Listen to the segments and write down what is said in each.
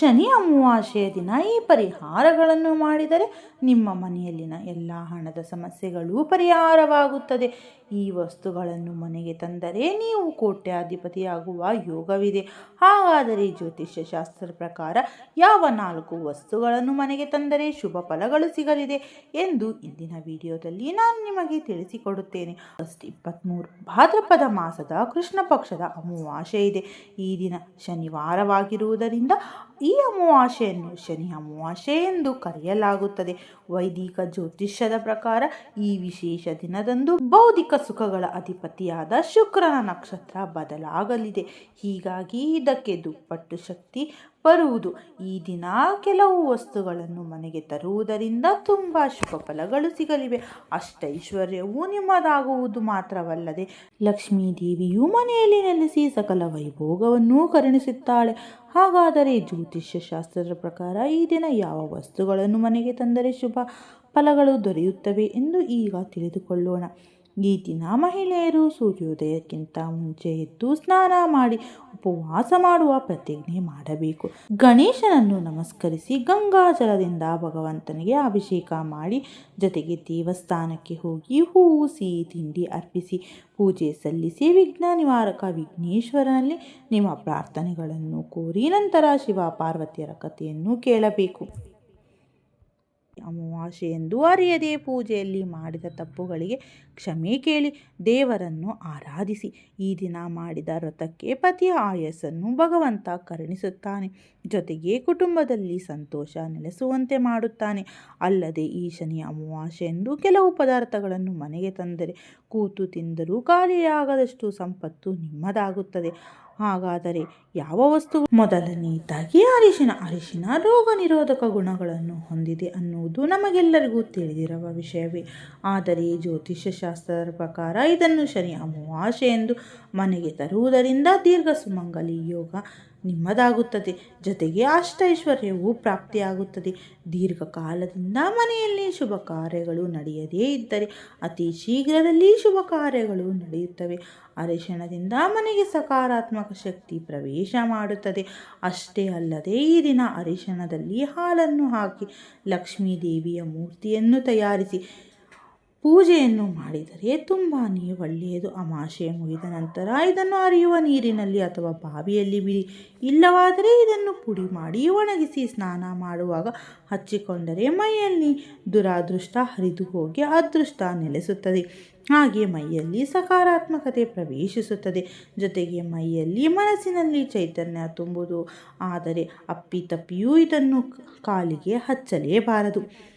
ಶನಿ ಅಮಾವಾಸ್ಯೆಯ ದಿನ ಈ ಪರಿಹಾರಗಳನ್ನು ಮಾಡಿದರೆ ನಿಮ್ಮ ಮನೆಯಲ್ಲಿನ ಎಲ್ಲ ಹಣದ ಸಮಸ್ಯೆಗಳು ಪರಿಹಾರವಾಗುತ್ತದೆ. ಈ ವಸ್ತುಗಳನ್ನು ಮನೆಗೆ ತಂದರೆ ನೀವು ಕೋಟ್ಯಾಧಿಪತಿಯಾಗುವ ಯೋಗವಿದೆ. ಹಾಗಾದರೆ ಜ್ಯೋತಿಷ್ಯ ಶಾಸ್ತ್ರದ ಪ್ರಕಾರ ಯಾವ ನಾಲ್ಕು ವಸ್ತುಗಳನ್ನು ಮನೆಗೆ ತಂದರೆ ಶುಭ ಫಲಗಳು ಸಿಗಲಿದೆ ಎಂದು ಇಂದಿನ ವಿಡಿಯೋದಲ್ಲಿ ನಾನು ನಿಮಗೆ ತಿಳಿಸಿಕೊಡುತ್ತೇನೆ. ಆಗಸ್ಟ್ ಇಪ್ಪತ್ತ್ಮೂರು ಭಾದ್ರಪದ ಮಾಸದ ಕೃಷ್ಣ ಪಕ್ಷದ ಅಮಾವಾಸ್ಯೆ ಇದೆ. ಈ ದಿನ ಶನಿವಾರವಾಗಿರುವುದರಿಂದ ಈ ಅಮಾವಾಸ್ಯೆಯನ್ನು ಶನಿ ಅಮಾವಾಸ್ಯೆ ಎಂದು ಕರೆಯಲಾಗುತ್ತದೆ. ವೈದಿಕ ಜ್ಯೋತಿಷ್ಯದ ಪ್ರಕಾರ ಈ ವಿಶೇಷ ದಿನದಂದು ಬೌದ್ಧಿಕ ಸುಖಗಳ ಅಧಿಪತಿಯಾದ ಶುಕ್ರನ ನಕ್ಷತ್ರ ಬದಲಾಗಲಿದೆ. ಹೀಗಾಗಿ ಇದಕ್ಕೆ ದುಪ್ಪಟ್ಟು ಶಕ್ತಿ ಬರುವುದು. ಈ ದಿನ ಕೆಲವು ವಸ್ತುಗಳನ್ನು ಮನೆಗೆ ತರುವುದರಿಂದ ತುಂಬ ಶುಭ ಫಲಗಳು ಸಿಗಲಿವೆ. ಅಷ್ಟೈಶ್ವರ್ಯವೂ ನಿಮ್ಮದಾಗುವುದು ಮಾತ್ರವಲ್ಲದೆ ಲಕ್ಷ್ಮೀ ದೇವಿಯು ಮನೆಯಲ್ಲಿ ನೆಲೆಸಿ ಸಕಲ ವೈಭೋಗವನ್ನು ಕರುಣಿಸುತ್ತಾಳೆ. ಹಾಗಾದರೆ ಜ್ಯೋತಿಷ್ಯ ಶಾಸ್ತ್ರದ ಪ್ರಕಾರ ಈ ದಿನ ಯಾವ ವಸ್ತುಗಳನ್ನು ಮನೆಗೆ ತಂದರೆ ಶುಭ ಫಲಗಳು ದೊರೆಯುತ್ತವೆ ಎಂದು ಈಗ ತಿಳಿದುಕೊಳ್ಳೋಣ. ಈ ದಿನ ಮಹಿಳೆಯರು ಸೂರ್ಯೋದಯಕ್ಕಿಂತ ಮುಂಚೆ ಎದ್ದು ಸ್ನಾನ ಮಾಡಿ ಉಪವಾಸ ಮಾಡುವ ಪ್ರತಿಜ್ಞೆ ಮಾಡಬೇಕು. ಗಣೇಶನನ್ನು ನಮಸ್ಕರಿಸಿ ಗಂಗಾಜಲದಿಂದ ಭಗವಂತನಿಗೆ ಅಭಿಷೇಕ ಮಾಡಿ ಜೊತೆಗೆ ದೇವಸ್ಥಾನಕ್ಕೆ ಹೋಗಿ ಹೂವು, ಸಿಹಿ, ತಿಂಡಿ ಅರ್ಪಿಸಿ ಪೂಜೆ ಸಲ್ಲಿಸಿ ವಿಘ್ನ ನಿವಾರಕ ವಿಘ್ನೇಶ್ವರನಲ್ಲಿ ನಿಮ್ಮ ಪ್ರಾರ್ಥನೆಗಳನ್ನು ಕೋರಿ ನಂತರ ಶಿವ ಪಾರ್ವತಿಯರ ಕಥೆಯನ್ನು ಕೇಳಬೇಕು. ಅಮಾವಾಸ್ಯೆ ಎಂದು ಅರಿಯದೆ ಪೂಜೆಯಲ್ಲಿ ಮಾಡಿದ ತಪ್ಪುಗಳಿಗೆ ಕ್ಷಮೆ ಕೇಳಿ ದೇವರನ್ನು ಆರಾಧಿಸಿ. ಈ ದಿನ ಮಾಡಿದ ವ್ರತಕ್ಕೆ ಪತಿಯ ಆಯಸ್ಸನ್ನು ಭಗವಂತ ಕರುಣಿಸುತ್ತಾನೆ. ಜೊತೆಗೆ ಕುಟುಂಬದಲ್ಲಿ ಸಂತೋಷ ನೆಲೆಸುವಂತೆ ಮಾಡುತ್ತಾನೆ. ಅಲ್ಲದೆ ಈ ಶನಿ ಅಮಾವಾಸ್ಯೆ ಎಂದು ಕೆಲವು ಪದಾರ್ಥಗಳನ್ನು ಮನೆಗೆ ತಂದರೆ ಕೂತು ತಿಂದರೂ ಖಾಲಿಯಾಗದಷ್ಟು ಸಂಪತ್ತು ನಿಮ್ಮದಾಗುತ್ತದೆ. ಹಾಗಾದರೆ ಯಾವ ವಸ್ತು ಮೊದಲನೆಯದಾಗಿ ಅರಿಶಿನ? ಅರಿಶಿನ ರೋಗ ನಿರೋಧಕ ಗುಣಗಳನ್ನು ಹೊಂದಿದೆ ಅನ್ನುವುದು ನಮಗೆಲ್ಲರಿಗೂ ತಿಳಿದಿರುವ ವಿಷಯವೇ. ಆದರೆ ಜ್ಯೋತಿಷ್ಯ ಶಾಸ್ತ್ರದ ಪ್ರಕಾರ ಇದನ್ನು ಶನಿ ಅಮಾವಾಸ್ಯೆ ಎಂದು ಮನೆಗೆ ತರುವುದರಿಂದ ದೀರ್ಘ ಸುಮಂಗಲಿ ಯೋಗ ನಿಮ್ಮದಾಗುತ್ತದೆ. ಜೊತೆಗೆ ಅಷ್ಟೈಶ್ವರ್ಯವು ಪ್ರಾಪ್ತಿಯಾಗುತ್ತದೆ. ದೀರ್ಘಕಾಲದಿಂದ ಮನೆಯಲ್ಲಿ ಶುಭ ಕಾರ್ಯಗಳು ನಡೆಯದೇ ಇದ್ದರೆ ಅತಿ ಶೀಘ್ರದಲ್ಲಿ ಶುಭ ಕಾರ್ಯಗಳು ನಡೆಯುತ್ತವೆ. ಅರಿಶಿಣದಿಂದ ಮನೆಗೆ ಸಕಾರಾತ್ಮಕ ಶಕ್ತಿ ಪ್ರವೇಶ ಮಾಡುತ್ತದೆ. ಅಷ್ಟೇ ಅಲ್ಲದೆ ಈ ದಿನ ಅರಿಶಿಣದಲ್ಲಿ ಹಾಲನ್ನು ಹಾಕಿ ಲಕ್ಷ್ಮೀ ದೇವಿಯ ಮೂರ್ತಿಯನ್ನು ತಯಾರಿಸಿ ಪೂಜೆಯನ್ನು ಮಾಡಿದರೆ ತುಂಬಾ ಒಳ್ಳೆಯದು. ಅಮಾಶೆ ಮುಗಿದ ನಂತರ ಇದನ್ನು ಅರಿಯುವ ನೀರಿನಲ್ಲಿ ಅಥವಾ ಬಾವಿಯಲ್ಲಿ ಬಿಡಿ. ಇಲ್ಲವಾದರೆ ಇದನ್ನು ಪುಡಿ ಮಾಡಿ ಒಣಗಿಸಿ ಸ್ನಾನ ಮಾಡುವಾಗ ಹಚ್ಚಿಕೊಂಡರೆ ಮೈಯಲ್ಲಿ ದುರಾದೃಷ್ಟ ಹರಿದು ಹೋಗಿ ಅದೃಷ್ಟ ನೆಲೆಸುತ್ತದೆ. ಹಾಗೆ ಮೈಯಲ್ಲಿ ಸಕಾರಾತ್ಮಕತೆ ಪ್ರವೇಶಿಸುತ್ತದೆ. ಜೊತೆಗೆ ಮೈಯಲ್ಲಿ ಮನಸ್ಸಿನಲ್ಲಿ ಚೈತನ್ಯ ತುಂಬುವುದು. ಆದರೆ ಅಪ್ಪಿತಪ್ಪಿಯೂ ಇದನ್ನು ಕಾಲಿಗೆ ಹಚ್ಚಲೇಬಾರದು.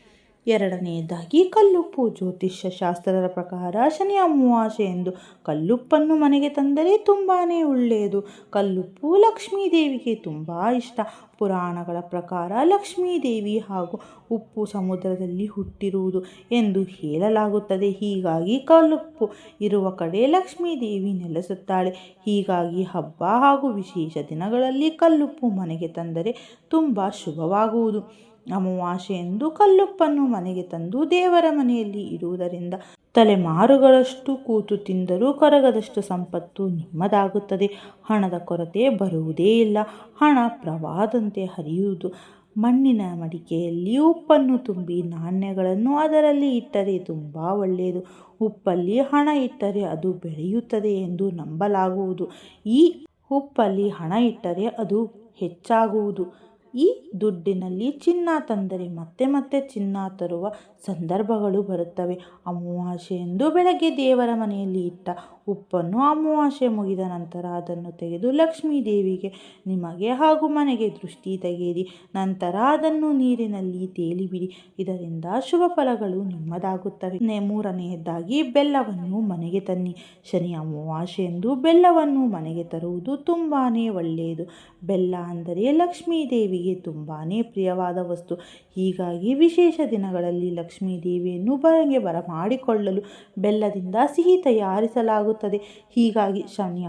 ಎರಡನೆಯದಾಗಿ ಕಲ್ಲುಪ್ಪು. ಜ್ಯೋತಿಷ್ಯ ಶಾಸ್ತ್ರದ ಪ್ರಕಾರ ಶನಿ ಅಮಾವಾಸ್ಯೆ ಎಂದು ಕಲ್ಲುಪ್ಪನ್ನು ಮನೆಗೆ ತಂದರೆ ತುಂಬಾ ಒಳ್ಳೆಯದು. ಕಲ್ಲುಪ್ಪು ಲಕ್ಷ್ಮೀ ದೇವಿಗೆ ತುಂಬ ಇಷ್ಟ. ಪುರಾಣಗಳ ಪ್ರಕಾರ ಲಕ್ಷ್ಮೀ ದೇವಿ ಹಾಗೂ ಉಪ್ಪು ಸಮುದ್ರದಲ್ಲಿ ಹುಟ್ಟಿರುವುದು ಎಂದು ಹೇಳಲಾಗುತ್ತದೆ. ಹೀಗಾಗಿ ಕಲ್ಲುಪ್ಪು ಇರುವ ಕಡೆ ಲಕ್ಷ್ಮೀ ದೇವಿ ನೆಲೆಸುತ್ತಾಳೆ. ಹೀಗಾಗಿ ಹಬ್ಬ ಹಾಗೂ ವಿಶೇಷ ದಿನಗಳಲ್ಲಿ ಕಲ್ಲುಪ್ಪು ಮನೆಗೆ ತಂದರೆ ತುಂಬ ಶುಭವಾಗುವುದು. ಅಮಾವಾಸ್ಯೆ ಎಂದು ಕಲ್ಲುಪ್ಪನ್ನು ಮನೆಗೆ ತಂದು ದೇವರ ಮನೆಯಲ್ಲಿ ಇಡುವುದರಿಂದ ತಲೆಮಾರುಗಳಷ್ಟು ಕೂತು ತಿಂದರೂ ಕರಗದಷ್ಟು ಸಂಪತ್ತು ನಿಮ್ಮದಾಗುತ್ತದೆ. ಹಣದ ಕೊರತೆ ಬರುವುದೇ ಇಲ್ಲ. ಹಣ ಪ್ರವಾದಂತೆ ಹರಿಯುವುದು. ಮಣ್ಣಿನ ಮಡಿಕೆಯಲ್ಲಿ ಉಪ್ಪನ್ನು ತುಂಬಿ ನಾಣ್ಯಗಳನ್ನು ಅದರಲ್ಲಿ ಇಟ್ಟರೆ ತುಂಬ ಒಳ್ಳೆಯದು. ಉಪ್ಪಲ್ಲಿ ಹಣ ಇಟ್ಟರೆ ಅದು ಬೆಳೆಯುತ್ತದೆ ಎಂದು ನಂಬಲಾಗುವುದು. ಈ ಉಪ್ಪಲ್ಲಿ ಹಣ ಇಟ್ಟರೆ ಅದು ಹೆಚ್ಚಾಗುವುದು. ಈ ದುಡ್ಡಿನಲ್ಲಿ ಚಿನ್ನ ತಂದರೆ ಮತ್ತೆ ಮತ್ತೆ ಚಿನ್ನ ತರುವ ಸಂದರ್ಭಗಳು ಬರುತ್ತವೆ. ಅಮಾವಾಸ್ಯೆ ಎಂದು ಬೆಳಗ್ಗೆ ದೇವರ ಮನೆಯಲ್ಲಿ ಇಟ್ಟ ಉಪ್ಪನ್ನು ಅಮಾವಾಸ್ಯೆ ಮುಗಿದ ನಂತರ ಅದನ್ನು ತೆಗೆದು ಲಕ್ಷ್ಮೀ ದೇವಿಗೆ ನಿಮಗೆ ಹಾಗೂ ಮನೆಗೆ ದೃಷ್ಟಿ ತೆಗೆಯಿರಿ. ನಂತರ ಅದನ್ನು ನೀರಿನಲ್ಲಿ ತೇಲಿಬಿಡಿ. ಇದರಿಂದ ಶುಭ ಫಲಗಳು ನಿಮ್ಮದಾಗುತ್ತವೆ. ಮೂರನೆಯದಾಗಿ ಬೆಲ್ಲವನ್ನು ಮನೆಗೆ ತನ್ನಿ. ಶನಿ ಅಮಾವಾಸ್ಯೆ ಎಂದು ಬೆಲ್ಲವನ್ನು ಮನೆಗೆ ತರುವುದು ತುಂಬಾ ಒಳ್ಳೆಯದು. ಬೆಲ್ಲ ಅಂದರೆ ಲಕ್ಷ್ಮೀ ದೇವಿಗೆ ತುಂಬಾ ಪ್ರಿಯವಾದ ವಸ್ತು. ಹೀಗಾಗಿ ವಿಶೇಷ ದಿನಗಳಲ್ಲಿ ಲಕ್ಷ್ಮೀ ದೇವಿಯನ್ನು ಬರಗೆ ಬರಮಾಡಿಕೊಳ್ಳಲು ಬೆಲ್ಲದಿಂದ ಸಿಹಿ ತಯಾರಿಸಲಾಗುತ್ತದೆ. ಹೀಗಾಗಿ ಶನಿ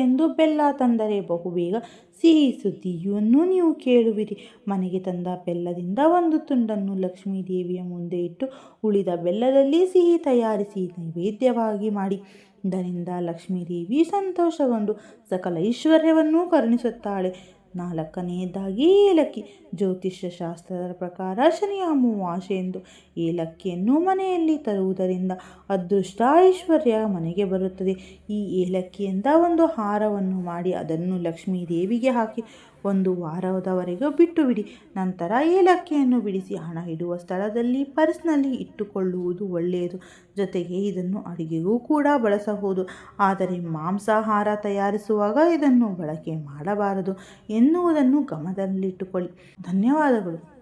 ಎಂದು ಬೆಲ್ಲ ತಂದರೆ ಬಹುಬೇಗ ಸಿಹಿ ಸುದ್ದಿಯನ್ನು ನೀವು ಕೇಳುವಿರಿ. ಮನೆಗೆ ತಂದ ಬೆಲ್ಲದಿಂದ ಒಂದು ತುಂಡನ್ನು ಲಕ್ಷ್ಮೀ ದೇವಿಯ ಮುಂದೆ ಇಟ್ಟು ಉಳಿದ ಬೆಲ್ಲದಲ್ಲಿ ಸಿಹಿ ತಯಾರಿಸಿ ನೈವೇದ್ಯವಾಗಿ ಮಾಡಿ. ಇದರಿಂದ ಲಕ್ಷ್ಮೀ ದೇವಿ ಸಂತೋಷಗೊಂಡು ಸಕಲ ಐಶ್ವರ್ಯವನ್ನು ಕರುಣಿಸುತ್ತಾಳೆ. ನಾಲ್ಕನೆಯದಾಗಿ ಏಲಕ್ಕಿ. ಜ್ಯೋತಿಷ್ಯ ಶಾಸ್ತ್ರದ ಪ್ರಕಾರ ಶನಿಯ ಅಮಾವಾಸ್ಯೆ ಎಂದು ಏಲಕ್ಕಿಯನ್ನು ಮನೆಯಲ್ಲಿ ತರುವುದರಿಂದ ಅದೃಷ್ಟ ಐಶ್ವರ್ಯ ಮನೆಗೆ ಬರುತ್ತದೆ. ಈ ಏಲಕ್ಕಿಯಿಂದ ಒಂದು ಹಾರವನ್ನು ಮಾಡಿ ಅದನ್ನು ಲಕ್ಷ್ಮೀ ದೇವಿಗೆ ಹಾಕಿ ಒಂದು ವಾರದವರೆಗೂ ಬಿಟ್ಟು ಬಿಡಿ ನಂತರ ಏಲಕ್ಕಿಯನ್ನು ಬಿಡಿಸಿ ಹಣ ಇಡುವ ಸ್ಥಳದಲ್ಲಿ ಪರ್ಸ್ನಲ್ಲಿ ಇಟ್ಟುಕೊಳ್ಳುವುದು ಒಳ್ಳೆಯದು. ಜೊತೆಗೆ ಇದನ್ನು ಅಡುಗೆಗೂ ಕೂಡ ಬಳಸಬಹುದು. ಆದರೆ ಮಾಂಸಾಹಾರ ತಯಾರಿಸುವಾಗ ಇದನ್ನು ಬಳಕೆ ಮಾಡಬಾರದು ಎನ್ನುವುದನ್ನು ಗಮನದಲ್ಲಿಟ್ಟುಕೊಳ್ಳಿ. ಧನ್ಯವಾದಗಳು.